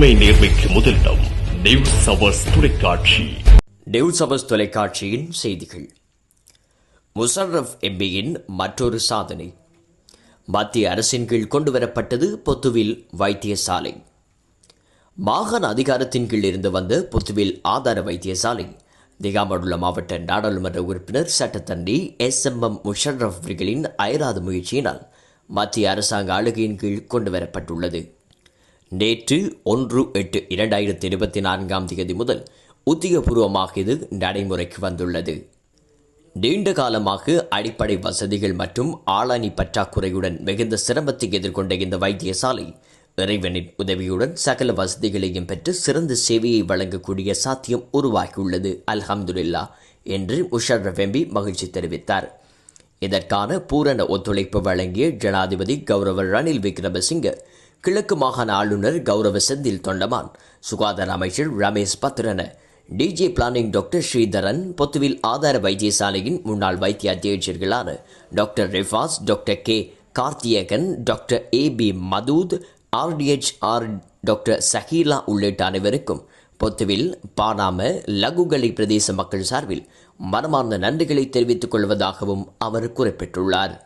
உண்மை நேர்மைக்கு முதலிடம் நியூஸ் அவர்ஸ் தொலைக்காட்சி. நியூஸ் அவர்ஸ் தொலைக்காட்சியின் செய்திகள். முஷர்ரப் எம்பியின் மற்றொரு சாதனை. மத்திய அரசின் கீழ் கொண்டுவரப்பட்டது பொத்துவில் வைத்தியசாலை. மாகாண அதிகாரத்தின் கீழ் இருந்து வந்த பொத்துவில் ஆதார வைத்தியசாலை. திகாமடுள்ள மாவட்ட நாடாளுமன்ற உறுப்பினர் சட்டத்தண்டி எஸ் எம் எம் முஷர்ரஃப் அவர்களின் அயராத முயற்சியினால் மத்திய அரசாங்க ஆளுகையின் கீழ் கொண்டுவரப்பட்டுள்ளது. நேற்று ஒன்று எட்டு இரண்டாயிரத்தி இருபத்தி நான்காம் தேதி முதல் உத்தியோகபூர்வமாக இது நடைமுறைக்கு வந்துள்ளது. நீண்ட காலமாக அடிப்படை வசதிகள் மற்றும் ஆளணி பற்றாக்குறையுடன் மிகுந்த சிரமத்தை எதிர்கொண்ட இந்த வைத்தியசாலை இறைவனின் உதவியுடன் சகல வசதிகளையும் பெற்று சிறந்த சேவையை வழங்கக்கூடிய சாத்தியம் உருவாகியுள்ளது. அல்ஹம்துல்லா என்று முஷர்ரஃப் எம்பி மகிழ்ச்சி தெரிவித்தார். இதற்கான பூரண ஒத்துழைப்பு வழங்கிய ஜனாதிபதி கௌரவர் ரணில் விக்ரமசிங்கர் கிழக்கு மாகாண ஆளுநர் கௌரவ செந்தில் தொண்டமான் சுகாதார அமைச்சர் Ramesh Pathirana DJ planning doctor Sridharan Pottuvil ஆதார வைத்தியசாலையின் முன்னாள் வைத்திய அத்தியட்சர்களான doctor Rifas doctor K. Karthiyakan doctor A. P. Madhuth RDH R. Doctor Sahila உள்ளிட்ட அனைவருக்கும் பொத்துவில் பானாம லகுகலை பிரதேச மக்கள் சார்பில் மனமார்ந்த நன்றிகளை தெரிவித்துக் கொள்வதாகவும் அவர் குறிப்பிட்டுள்ளார்.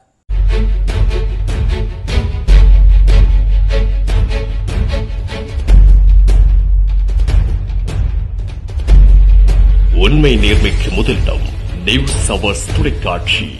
உண்மை நேர்மைக்கு முதலிடம். நியூஸ் அவர்ஸ் தொலைக்காட்சி